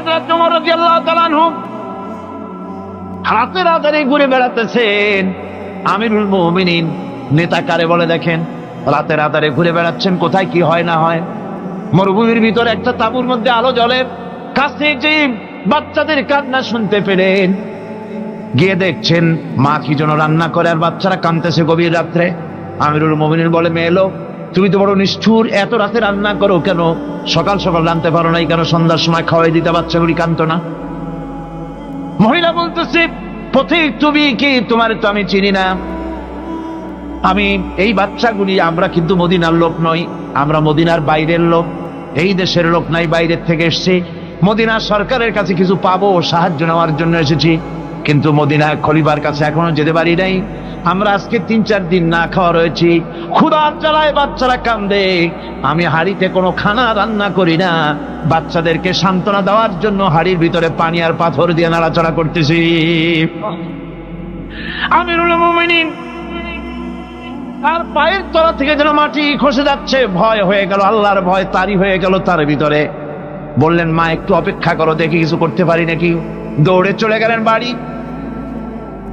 তাআলা রাতের আধারে ঘুরে বেড়াতেছেন। আমিরুল মুমিনিন নেতা কারে বলে দেখেন রাতের আধারে ঘুরে বেড়াচ্ছেন, কোথায় কি হয় না হয়? মরুভূমির ভিতরে একটা তাঁবুর মধ্যে আলো জ্বলে, কাছে যে বাচ্চাদের কান্না শুনতে পেলেন। গিয়ে দেখছেন, মা কি জন্য রান্না করে আর বাচ্চারা কাঁদতেছে গভীর রাত্রে। আমিরুল মোমিনিন বলে, মেয়ে লোক তুমি তো বড় নিষ্ঠুর, এত রাতে রান্না করো কেন? সকাল সকাল রানতে পারো নাই কেন? সন্ধ্যার সময় খাওয়াই দিতে বাচ্চাগুলি কাঁদতো না? মহিলা বলতেছে, পথিক, তুমি কি? তোমার তো আমি চিনি না। আমি, এই বাচ্চাগুলি আমরা কিন্তু মদিনার লোক নই, আমরা মদিনার বাইরের লোক। এই দেশের লোক নাই, বাইরের থেকে এসেছি। মদিনার সরকারের কাছে কিছু পাবো, সাহায্য নেওয়ার জন্য এসেছি। কিন্তু মদিনা খলিবার কাছে এখনও যেতে পারি নাই। আমরা আজকে তিন, চার দিন না খাওয়া রয়েছি। ক্ষুধার জ্বালায় বাচ্চারা কান্দে। আমি হাড়িতে কোনো খানা রান্না করি না। বাচ্চাদেরকে সান্ত্বনা দেওয়ার জন্য হাড়ির ভিতরে পানি আর পাথর দিয়ে নাড়াচাড়া করতেছি। আমিরুল মুমিনিন, তার পায়ের তলা থেকে যেন মাটি খসে যাচ্ছে, ভয় হয়ে গেল, আল্লাহর ভয় তারই হয়ে গেল তার ভিতরে। বললেন, মা, একটু অপেক্ষা করো, দেখি কিছু করতে পারি নাকি? দৌড়ে চলে গেলেন বাড়ি।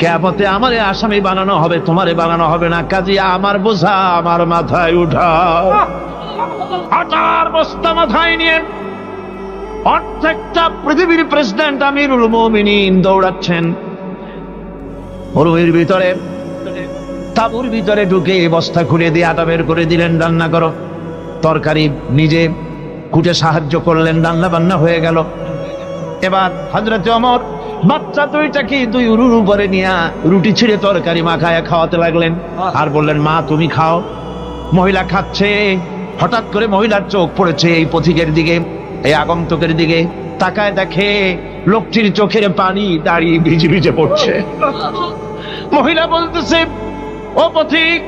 কেয়াপতে আমারে আসামি বানানো হবে, তোমারে বানানো হবে না। কাজে, আমার বোঝা, আমার মাথায় উঠাও হাজার বস্তা মাথায় নিয়ে অর্ধেকটা পৃথিবীর প্রেসিডেন্ট আমিরুল মোমিনিন দৌড়াচ্ছেন। ভিতরে, তাবুর ভিতরে ঢুকে বস্তা খুলে দিয়ে আটা বের করে দিলেন, রান্না করো। তরকারি নিজে কুটে সাহায্য করলেন রান্না বান্না হয়ে গেল। এবার হজরত অমর বাচ্চা দুইটাকে দুই উরুর উপরে নিয়ে রুটি ছিঁড়ে তরকারি মাখায় খাওয়াতে লাগলেন? আর বললেন মা তুমি খাও। মহিলা খাচ্ছে। হঠাৎ করে মহিলার চোখ পড়েছে এই পথিকের দিকে এই আগন্তকের দিকে। তাকায় দেখে লোকটির চোখের পানি দাঁড়িয়ে ভিজে ভিজে পড়ছে। মহিলা বলতেছে ও পথিক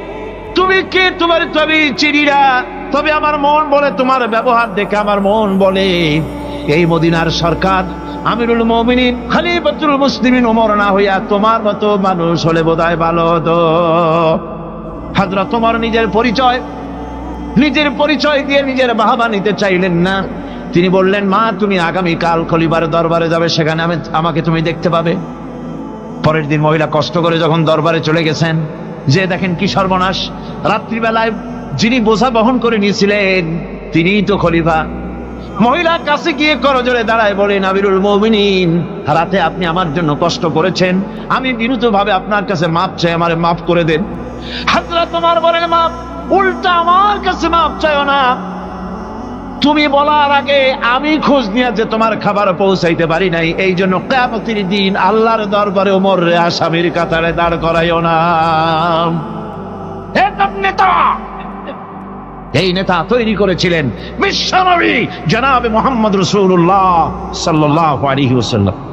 তুমি কে? তোমার তবে চিনিরা তবে আমার মন বলে তোমার ব্যবহার দেখে আমার মন বলে। এই মদিনার সরকার আমিরুল মমিনিন, খালিফাতুল মুসলিমিন ওমর না হইয়া তোমার মতো মানুষ হলে বোধহয় ভালো হতো। হাজরা তোমার নিজের পরিচয় নিজের পরিচয় দিয়ে নিজের বাহাবা নিতে চাইলেন না। তিনি বললেন, মা, তুমি আগামী কাল খলিবার দরবারে যাবে, সেখানে আমি, আমাকে তুমি দেখতে পাবে। পরের দিন মহিলা কষ্ট করে যখন দরবারে চলে গেছেন, যে দেখেন কি সর্বনাশ, রাত্রিবেলায় যিনি বোঝা বহন করে নিয়েছিলেন, তিনিই তো খলিফা। মহিলা কাছে গিয়ে করজোরে দাঁড়ায় বলেন আবিরুল মমিনিন, রাতে আপনি আমার জন্য কষ্ট করেছেন। আমি বিরুদ্ধ ভাবে আপনার কাছে মাপ চাই, আমারে মাফ করে দেন। হাজরা তোমার বলেন, মাপ, উল্টা আমার কাছে মাপ চাইও না। তুমি বলার আগে আমি খোঁজ নিয়ে যে তোমার খাবার পৌঁছাইতে পারি নাই, এই জন্য কেমতির দিন আল্লাহর দরবারে ওমর রে আসামির কাতারে দাঁড় করাইও না। নেতা এই নেতা তৈরি করেছিলেন বিশ্বনবী জনাবে মোহাম্মদ রসুল্লাহ সাল্লাহ আলাইহি ওয়াসাল্লাম।